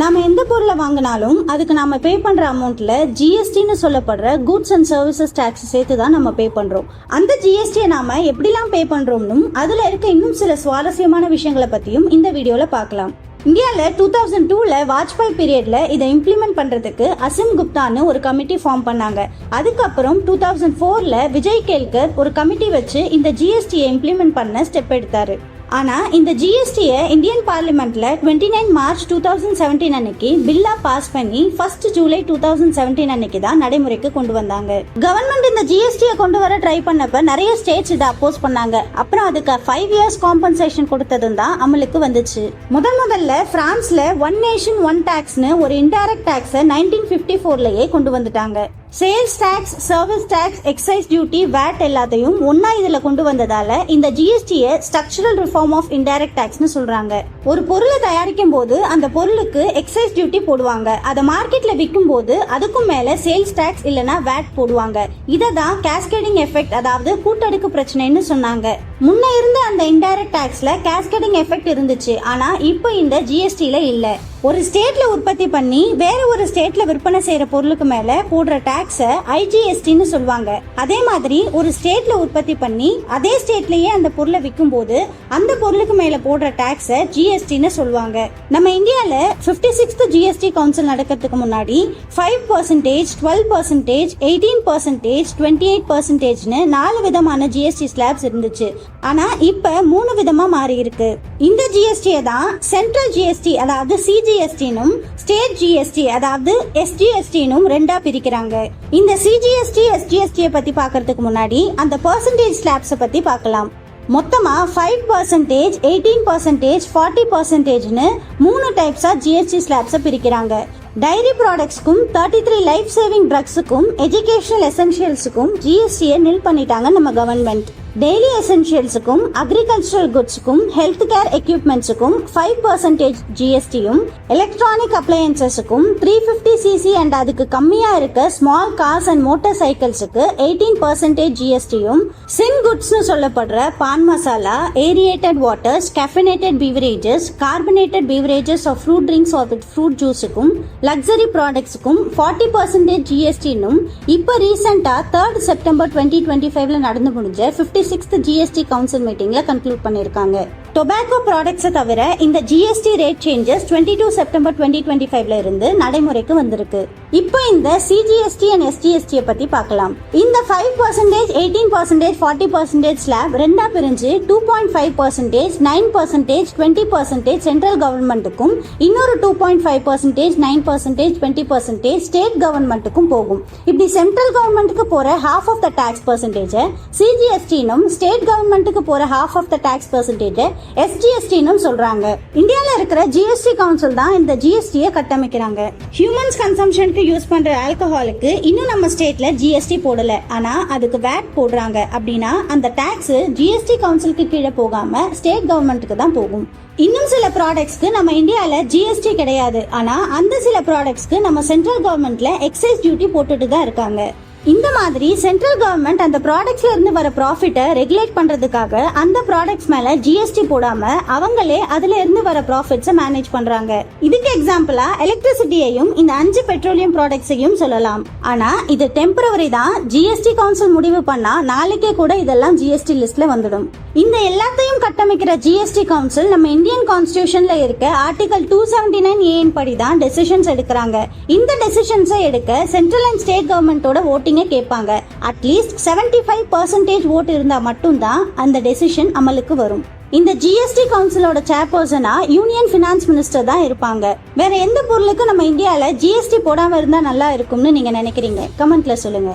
நாம் எந்த பொருளை வாங்கினாலும் அதுக்கு நாம் பே பண்ணுற அமௌண்ட்டில் ஜிஎஸ்டின்னு சொல்லப்படுற கூட்ஸ் அண்ட் சர்வீசஸ் டேக்ஸ் சேர்த்து தான் நம்ம பே பண்ணுறோம் அந்த ஜிஎஸ்டியை நாம் எப்படிலாம் பே பண்ணுறோம்னும் அதில் இருக்க இன்னும் சில சுவாரஸ்யமான விஷயங்களை பற்றியும் இந்த வீடியோவில் பார்க்கலாம். இந்தியாவில் டூ தௌசண்ட் டூவில் வாஜ்பாய் பீரியடில் இதை இம்ப்ளிமெண்ட் பண்ணுறதுக்கு அசிம் குப்தான்னு ஒரு கமிட்டி ஃபார்ம் பண்ணாங்க. அதுக்கப்புறம் டூ தௌசண்ட் ஃபோரில் விஜய் கேல்கர் ஒரு கமிட்டி வச்சு இந்த ஜிஎஸ்டியை இம்ப்ளிமெண்ட் பண்ண ஸ்டெப் எடுத்தாரு. ஆனால் இந்த ஜிஎஸ்டியை இந்தியன் பார்லிமெண்ட்டில் twenty nine March two thousand seventeen அன்னைக்கு பில்லா பாஸ் பண்ணி first July two thousand seventeen அன்னைக்கு தான் நடைமுறைக்கு கொண்டு வந்தாங்க. கவர்மெண்ட் இந்த ஜிஎஸ்டியை கொண்டு வர ட்ரை பண்ணப்ப நிறைய ஸ்டேட்ஸ் இதை அப்போஸ் பண்ணாங்க. அப்புறம் அதுக்கு ஃபைவ் இயர்ஸ் காம்பன்சேஷன் கொடுத்ததும் தான் அமலுக்கு வந்துச்சு. முதன் முதல்ல பிரான்ஸ்ல ஒன் நேஷன் ஒன் டேக்ஸ்னு ஒரு இன்டைரக்ட் டேக்ஸை நைன்டீன் ஃபிஃப்டி ஃபோர்லயே கொண்டு வந்துட்டாங்க. Sales tax service tax excise duty VAT எல்லாத்தையும் ஒன்னா இதில் கொண்டு வந்ததால இந்த ஜிஎஸ்டியை ஸ்ட்ரக்சரல் ரிஃபார்ம் ஆஃப் இன்டைரக்ட் டேக்ஸ்னு சொல்றாங்க. ஒரு பொருளை தயாரிக்கும் போது அந்த பொருளுக்கு எக்ஸைஸ் டியூட்டி போடுவாங்க. அதை மார்க்கெட்ல விற்கும் போது அதுக்கும் மேல சேல்ஸ் டேக்ஸ் இல்லனா வேட் போடுவாங்க. இதை தான் கேஸ்கேடிங் எஃபெக்ட் அதாவது கூட்டடுக்கு பிரச்சனைன்னு சொன்னாங்க. முன்ன இருந்த அந்த இன்டைரக்ட் டேக்ஸ்ல கேஸ்கேடிங் எஃபெக்ட் இருந்துச்சு. ஆனா இப்போ இந்த ஜிஎஸ்டியில இல்லை. ஒரு ஸ்டேட்ல உற்பத்தி பண்ணி வேற ஒரு ஸ்டேட்ல விற்பனை செய்யற பொருளுக்கு மேல போடுற டாக்ஸ ஐஜிஎஸ்டின்னு சொல்லுவாங்க. அதே மாதிரி ஒரு ஸ்டேட்ல உற்பத்தி பண்ணி அதே ஸ்டேட்லயே அந்த பொருளை விற்கும் போது அந்த பொருளுக்கு மேல போடுற டாக்ஸ ஜிஎஸ்டின்னு சொல்லுவாங்க. நம்ம இந்தியால 56th சிக்ஸ்த் ஜிஎஸ்டி கவுன்சில் நடக்கிறதுக்கு முன்னாடி five percentage twelve percentage eighteen percentage twenty eight பர்சன்டேஜ்னு நாலு விதமான ஜிஎஸ்டி ஸ்லாப்ஸ் இருந்துச்சு. ஆனா இப்ப மூணு விதமா மாறி இருக்கு இந்த ஜிஎஸ்டியை தான் சென்ட்ரல் ஜிஎஸ்டி அதாவது சிஜிஎஸ்டினும் ஸ்டேட் ஜிஎஸ்டி அதாவது எஸ்ஜிஎஸ்டினும் ரெண்டா பிரிக்கிறாங்க. இந்த சிஜிஎஸ்டி எஸ்ஜிஎஸ்டியை பத்தி பார்க்கறதுக்கு முன்னாடி அந்த பர்சன்டேஜ் ஸ்லாப்ஸை பத்தி பார்க்கலாம். மொத்தமா five percentage eighteen percentage forty பர்சன்டேஜ்னு மூணு டைப்ஸா ஜிஎஸ்டி ஸ்லாப்ஸை பிரிக்கிறாங்க. டைரி ப்ராடக்ட்ஸ்க்கும் தேர்ட்டி த்ரீ லைஃப் சேவிங் ட்ரக்ஸுக்கும் எஜுகேஷனல் எசென்ஷியல்ஸுக்கும் ஜிஎஸ்டியை நில் பண்ணிட்டாங்க நம்ம கவர்மெண்ட் டெய்லி எசென்ஷியல்ஸுக்கும் அக்ரிகல்ச்சரல் குட்ஸுக்கும் ஹெல்த் கேர் எக்யூப்மெண்ட்ஸுக்கும் ஃபைவ் பர்சன்டேஜ் ஜிஎஸ்டியும் எலக்ட்ரானிக் அப்ளையன்சஸுக்கும் த்ரீ ஃபிஃப்டி சிசி அண்ட் அதுக்கு கம்மியாக இருக்க ஸ்மால் கார்ஸ் அண்ட் மோட்டார் சைக்கிள்ஸுக்கு எயிட்டீன் பர்சன்டேஜ் ஜிஎஸ்டியும் சின் குட்ஸ்னு சொல்லப்படுற pan masala aerated waters caffeinated beverages carbonated beverages of fruit drinks of with fruit ஜூஸுக்கும் luxury ப்ராடக்ட்ஸுக்கும் ஃபார்ட்டி பர்சன்டேஜ் ஜிஎஸ்டினும் இப்போ ரீசெண்டாக தேர்ட் செப்டம்பர் டுவெண்ட்டி டுவெண்ட்டி ஃபைவ்ல நடந்து முடிஞ்ச ஃபிஃப்டி சிக்ஸ்த் ஜிஎஸ்டி கவுன்சில் மீட்டிங்ல கன்க்ளூட் பண்ணியிருக்காங்க டொபாக்கோ ப்ராடக்ட்ஸை தவிர இந்த GST rate changes twenty two September twenty twenty ஃபைவ்ல இருந்து நடைமுறைக்கு வந்திருக்கு. இப்போ இந்த சிஜிஎஸ்டி அண்ட் எஸ்டிஎஸ்டியை பற்றி பார்க்கலாம். இந்த five percentage eighteen percentage forty percentage slab ரெண்டாக பிரிஞ்சு two point five percentage nine percentage twenty percentage central கவர்மெண்ட்டுக்கும் இன்னொரு two point five percentage nine percentage twenty percentage state கவர்மெண்ட்டுக்கும் போகும். இப்படி சென்ட்ரல் கவர்மெண்ட்டுக்கு போகிற ஹாஃப் ஆஃப் த டேக்ஸ் பர்சன்டேஜை சிஜிஎஸ்டினும் ஸ்டேட் கவர்மெண்ட்டுக்கு போகிற ஹாஃப் ஆஃப் த டேக்ஸ் பர்சன்டேஜை எஸ்ஜிஎஸ்டின்னு சொல்றாங்க. இந்தியாவில் இருக்கிற ஜிஎஸ்டி கவுன்சில் தான் இந்த ஜிஎஸ்டியை கட்டமைக்கிறாங்க. ஹியூமன்ஸ் கன்சம்ஷனுக்கு யூஸ் பண்ற ஆல்கஹாலுக்கு இன்னும் நம்ம ஸ்டேட்ல ஜிஎஸ்டி போடல. ஆனா அதுக்கு வேட் போடுறாங்க. அப்படின்னா அந்த டாக்ஸ் ஜிஎஸ்டி கவுன்சிலுக்கு கீழே போகாம ஸ்டேட் கவர்மெண்ட்டுக்கு தான் போகும். இன்னும் சில ப்ராடக்ட்ஸ்க்கு நம்ம இந்தியாவில் ஜிஎஸ்டி கிடையாது. ஆனால் அந்த சில ப்ராடக்ட்ஸ்க்கு நம்ம சென்ட்ரல் கவர்மெண்ட்ல எக்ஸைஸ் டியூட்டி போட்டுட்டு தான் இருக்காங்க. இந்த மாதிரி சென்ட்ரல் கவர்மெண்ட் அந்த ப்ராடக்ட்ஸ்ல இருந்து வர ப்ராஃபிட்டை ரெகுலேட் பண்றதுக்காக அந்த ப்ராடக்ட்ஸ் மேல ஜிஎஸ்டி போடாம அவங்களே அதுல இருந்து வர ப்ராஃபிட்ஸை மேனேஜ் பண்றாங்க. இதுக்கு எக்ஸாம்பிளா எலக்ட்ரிசிட்டியையும் இந்த அஞ்சு பெட்ரோலியம் ப்ராடக்ட்ஸையும் சொல்லலாம். ஆனா இது டெம்பரவரி தான். ஜிஎஸ்டி கவுன்சில் முடிவு பண்ணா நாளைக்கே கூட இதெல்லாம் ஜிஎஸ்டி லிஸ்ட்ல வந்துடும். இந்த எல்லாத்தையும் கட்டமைக்கிற ஜிஎஸ்டி கவுன்சில் நம்ம இந்தியன் கான்ஸ்டியூஷன்ல இருக்க ஆர்டிகல் டூ செவன்டி நைன் ஏன் படி தான் டெசிஷன்ஸ் எடுக்கிறாங்க. இந்த டெசிஷன்ஸை எடுக்க சென்ட்ரல் அண்ட் ஸ்டேட் கவர்மெண்டோட ஓட்டிங்கை கேட்பாங்க. அட்லீஸ்ட் செவன்டி ஃபைவ் பர்சன்டேஜ் ஓட்டு இருந்தா மட்டும்தான் அந்த டெசிஷன் அமலுக்கு வரும். இந்த ஜிஎஸ்டி கவுன்சிலோட சேர்பர்சனா யூனியன் ஃபினான்ஸ் மினிஸ்டர் தான் இருப்பாங்க. வேற எந்த பொருளுக்கு நம்ம இந்தியால ஜிஎஸ்டி போடாம இருந்தா நல்லா இருக்கும்னு நீங்க நினைக்கிறீங்க? கமெண்ட்ல சொல்லுங்க.